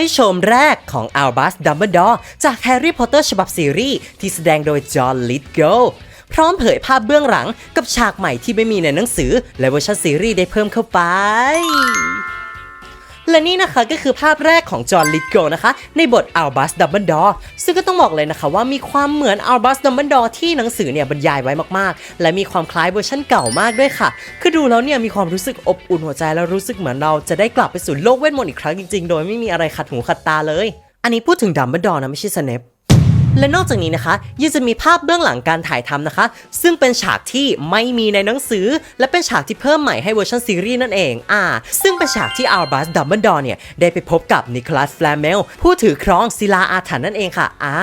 ยโฉมแรกของอัลบัสดัมเบิลดอร์จากแฮร์รี่พอตเตอร์ฉบับซีรีส์ที่แสดงโดยจอห์นลิทโกพร้อมเผยภาพเบื้องหลังกับฉากใหม่ที่ไม่มีในหนังสือและเวอร์ชันซีรีส์ได้เพิ่มเข้าไป และนี่นะคะก็คือภาพแรกของจอห์นลิทโกนะคะ ในบทอัลบัสดัมเบิลดอร์ซึ่งก็ต้องบอกเลยนะคะว่ามีความเหมือนอัลบัสดัมเบิลดอร์ที่หนังสือเนี่ยบรรยายไว้มากๆ และมีความคล้ายเวอร์ชันเก่ามากด้วยค่ะ คือดูแล้วเนี่ยมีความรู้สึกอบอุ่นหัวใจแล้วรู้สึกเหมือนเราจะได้กลับไปสู่โลกเวทมนต์อีกครั้งจริงๆ โดยไม่มีอะไรขัดหูขัดตาเลย อันนี้พูดถึงดัมเบิลดอร์นะไม่ใช่สเนป และนอกจากนี้นะคะยังจะมีภาพเบื้องหลังการถ่ายทำนะคะ ซึ่งเป็นฉากที่ไม่มีในหนังสือ และเป็นฉากที่เพิ่มใหม่ให้เวอร์ชันซีรีส์นั่นเองอ่าซึ่งเป็นฉากที่อัลบัสดัมเบิลดอร์เนี่ยได้ไปพบกับนิโคลัสแฟลเมลผู้ถือครองศิลาอาถรรพ์นั่นเองค่ะอ่า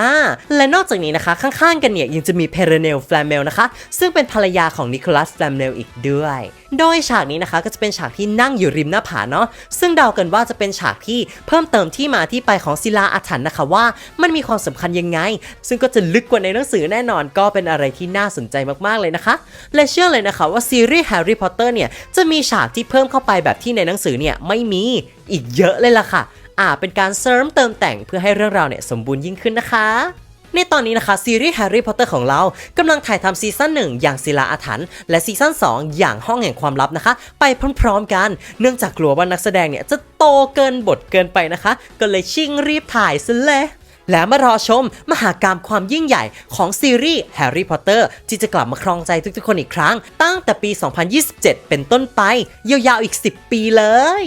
และนอกจากนี้นะคะข้างๆกันเนี่ยยังจะมีเพเรเนลแฟลเมลนะคะ ซึ่งเป็นภรรยาของนิโคลัสแฟลเมลอีกด้วย โดยฉากนี้นะคะก็จะเป็นฉากที่นั่งอยู่ริมหน้าผาเนาะซึ่งเดากันว่าจะเป็นฉากที่เพิ่มเติมที่มาที่ไปของศิลาอาถรรพ์นะคะว่า มันมีความสำคัญยังไงซึ่งก็จะลึกกว่าในหนังสือแน่นอนก็เป็นอะไรที่น่าสนใจมากๆเลยนะคะ และเชื่อเลยนะคะว่าซีรีส์แฮร์รี่พอตเตอร์เนี่ยจะมีฉากที่เพิ่มเข้าไปแบบที่ในหนังสือเนี่ยไม่มีอีกเยอะเลยล่ะค่ะอ่าเป็นการเสริมเติมแต่งเพื่อให้เรื่องราวเนี่ยสมบูรณ์ยิ่งขึ้นนะคะในตอนนี้นะคะ ซีรีส์แฮร์รี่พอตเตอร์ของเรากำลังถ่ายทำซีซั่น1 อย่างศิลาอาถรรพ์และซีซั่น2 อย่างห้องแห่งความลับนะคะ ไปพร้อมๆกัน เนื่องจากกลัวว่านักแสดงเนี่ยจะโตเกินบทเกินไปนะคะ ก็เลยชิงรีบถ่ายซะเลย และมารอชมมหากรรมความยิ่งใหญ่ของซีรีส์แฮร์รี่พอตเตอร์ที่จะกลับมาครองใจทุกๆคนอีกครั้ง ตั้งแต่ปี 2027 เป็นต้นไปยาวๆอีก 10 ปีเลย